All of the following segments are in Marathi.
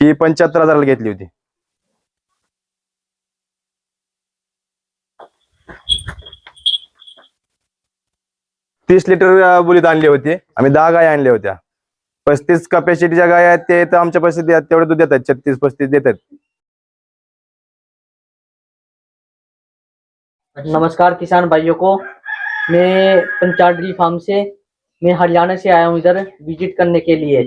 ही पंच्याहत्तर हजाराला घेतली होती. तीस लिटर बुलीत आणली होती. आम्ही दहा गाय आणल्या होत्या. पस्तीस कपॅसिटीच्या गाय आहेत, ते तर आमच्या आहेत, तेवढे दूध देतात. छत्तीस, पस्तीस देतात. नमस्कार किसान भाइयों को। मैं पंचाडरी फार्म से, मैं हरियाणा से आया हूँ इधर, विज़िट करने के लिए।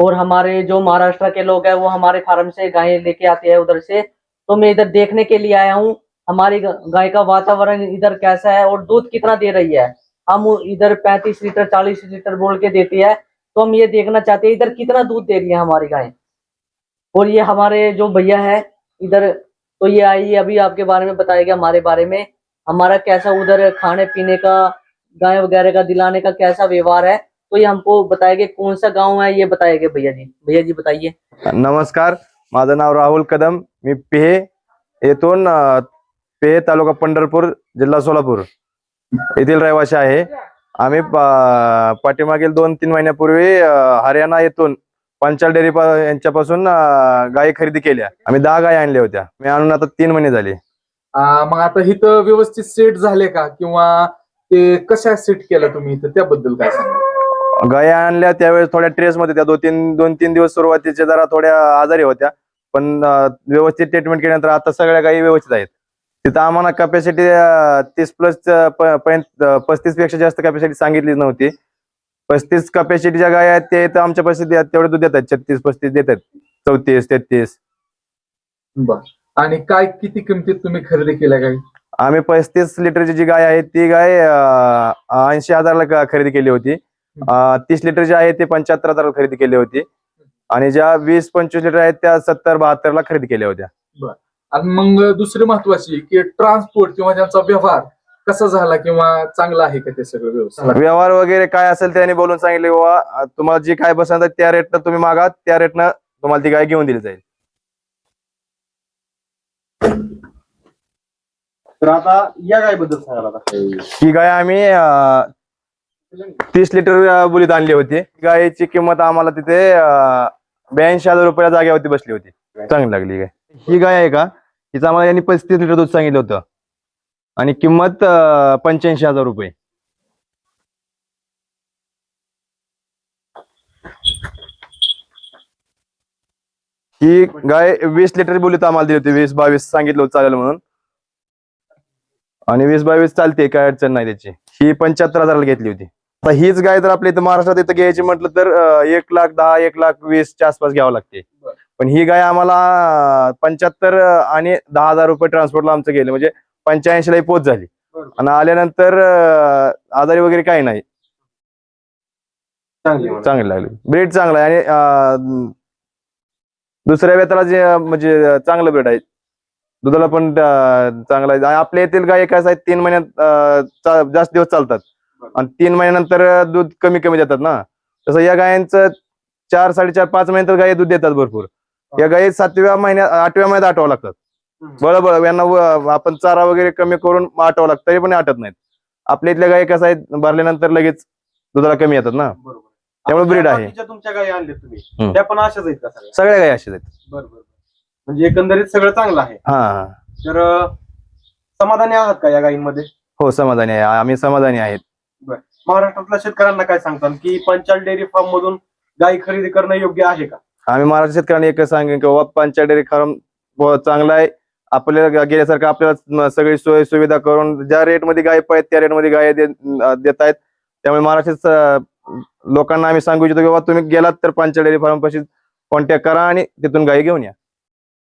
और हमारे जो महाराष्ट्र के लोग हैं, वो हमारे फार्म से गायें लेके आते हैं उधर से। तो मैं इधर देखने के लिए आया हूँ। हमारी गाय का वातावरण इधर कैसा है और दूध कितना दे रही है? हम इधर पैंतीस लीटर, चालीस लीटर बोल के देती है। तो हम ये देखना चाहते हैं, इधर कितना दूध दे रही है हमारी गाय? और ये हमारे जो भैया है, इधर तो ये आई अभी आपके बारे में बताएगा, हमारे बारे में। हमारा कैसा उधर खाने पीने का, गाय वगैरह का दिलाने का कैसा व्यवहार है? तो ये हमको बताएंगे कौन सा गांव है ये बताएंगे भैया जी। भैया जी बताइए। नमस्कार माझं नाव राहुल कदम मी पेहे येथून अं, पेहे तालुका पंढरपूर जिल्हा सोलापूर येथील रहिवासी आहे. आम्ही पा- पाठीमागील दोन तीन महिन्यापूर्वी अं, हरियाणा येथून पंचाल डेअरी पा- यांच्यापासून अं, गायी खरेदी केल्या. आम्ही दहा गायी आणल्या होत्या. मी आणून आता तीन महिने झाले. आ, मग आता इथं व्यवस्थित सेट झाले का? किंवा ते कशा सेट केलं तुम्ही इथं? त्याबद्दल काय सांगा गायी आणल्या त्यावेळेस थोड्या ट्रेस मध्ये त्या दोन तीन दोन तीन दिवस सुरुवातीच्या जरा थोड्या आजारी होत्या. पण व्यवस्थित ट्रीटमेंट केल्यानंतर आता सगळ्या गायी व्यवस्थित आहेत. तिथं आम्हाला कॅपॅसिटी तीस प्लस पस्तीसपेक्षा जास्त कॅपॅसिटी सांगितली नव्हती. पस्तीस कॅपॅसिटीच्या गाय आहेत ते तर आमच्या आहेत. तेवढे दूध देतात. छत्तीस पस्तीस देतात. चौतीस तेहतीस. बर. आणि काय किती किमतीत तुम्ही खरेदी केल्या काही आम्ही पस्तीस लिटरची जी गाय आहे ती गाय ऐंशी हजारला खरेदी केली होती. तीस लिटरची आहे ते पंच्याहत्तर हजारला खरेदी केली होती. आणि ज्या वीस पंचवीस लिटर आहेत त्या सत्तर बहात्तरला खरेदी केल्या होत्या. आणि मग दुसरी महत्वाची की ट्रान्सपोर्ट किंवा त्यांचा व्यवहार कसा झाला किंवा चांगला आहे का ते सगळं व्यवस्थित? व्यवहार वगैरे काय असेल त्यांनी बोलून सांगितले बाबा तुम्हाला जी काय पसंत आहे त्या रेटनं तुम्ही मागा त्या रेटनं तुम्हाला ती गाय घेऊन दिली जाईल. तर आता या गायबद्दल सांगा आता. ही गाय आम्ही तीस लिटर बुलीत आणली होती. गायची किंमत आम्हाला तिथे ब्याऐंशी हजार रुपया जागेवरती बसली होती. चांगली लागली गाय. ही गाय आहे का? हिचं आम्हाला यांनी पस्तीस लिटर दूध सांगितलं होतं. आणि किंमत पंच्याऐंशी हजार रुपये. ही गाय वीस लिटर बोलीत आम्हाला दिली होती. वीस बावीस सांगितलं होतं चालेल म्हणून. आणि वीस बावीस चालते काय अडचण नाही त्याची. ही पंच्याहत्तर हजाराला घेतली होती. आता हीच गाय जर आपल्या इथं महाराष्ट्रात इथं घ्यायची म्हटलं तर एक लाख दहा एक लाख वीसच्या आसपास घ्यावं लागते. पण ही गाय आम्हाला पंच्याहत्तर आणि दहा हजार रुपये ट्रान्सपोर्टला आमचं गेले. म्हणजे पंच्याऐंशी ला पोच झाली. आणि आल्यानंतर आजारी वगैरे काही नाही. चांगली लागली. ब्रेड चांगला आहे. आणि दुसऱ्या वेताला जे म्हणजे चांगलं ब्रेड आहे. दुधाला पण चांगलं आहे. आपल्या येथील गाय काय आहेत तीन महिन्यात जास्त दिवस चालतात. आणि तीन महिन्यानंतर दूध कमी कमी देतात ना. तसं या गायांचं चार साडेचार पाच महिन्यात गायी दूध देतात भरपूर. या गायी सातव्या महिन्यात आठव्या महिन्यात आठवावं लागतात. हम्म. बळबळ यांना आपण चारा वगैरे कमी करून आठवावं लागतं तरी पण आटत नाहीत. आपल्या इथल्या गायी कसं आहेत भरल्यानंतर लगेच दुधाला कमी येतात ना. बरोबर. त्यामुळे ज्या आहे. तुमच्या गायी आणल्या तुम्ही. हम्म. त्या पण अशाच आहेत का सगळ्या? गायी अशाच आहेत. बरोबर. म्हणजे एकंदरीत सगळं चांगलं आहे. हा तर समाधानी आहात का या गायींमध्ये? हो समाधानी आहे. आम्ही समाधानी आहेत. महाराष्ट्रातल्या शेतकऱ्यांना काय सांगतात की पंचाल डेअरी फार्म मधून गायी खरेदी करणं योग्य आहे का? आम्ही महाराष्ट्र शेतकऱ्यांनी एकच सांगेन की बाबा पंचायत डेअरी फार्म चांगला आहे. आपल्याला गेल्यासारखं आपल्याला सगळी सोय सुविधा करून ज्या रेटमध्ये गाय पाहिजे त्या रेटमध्ये गाय देत आहेत. त्यामुळे महाराष्ट्रात लोकांना आम्ही सांगू इच्छितो की बाबा तुम्ही गेलात तर पंचाल डेअरी फार्म पाशी कॉन्टॅक्ट करा आणि तिथून गाय घेऊन या.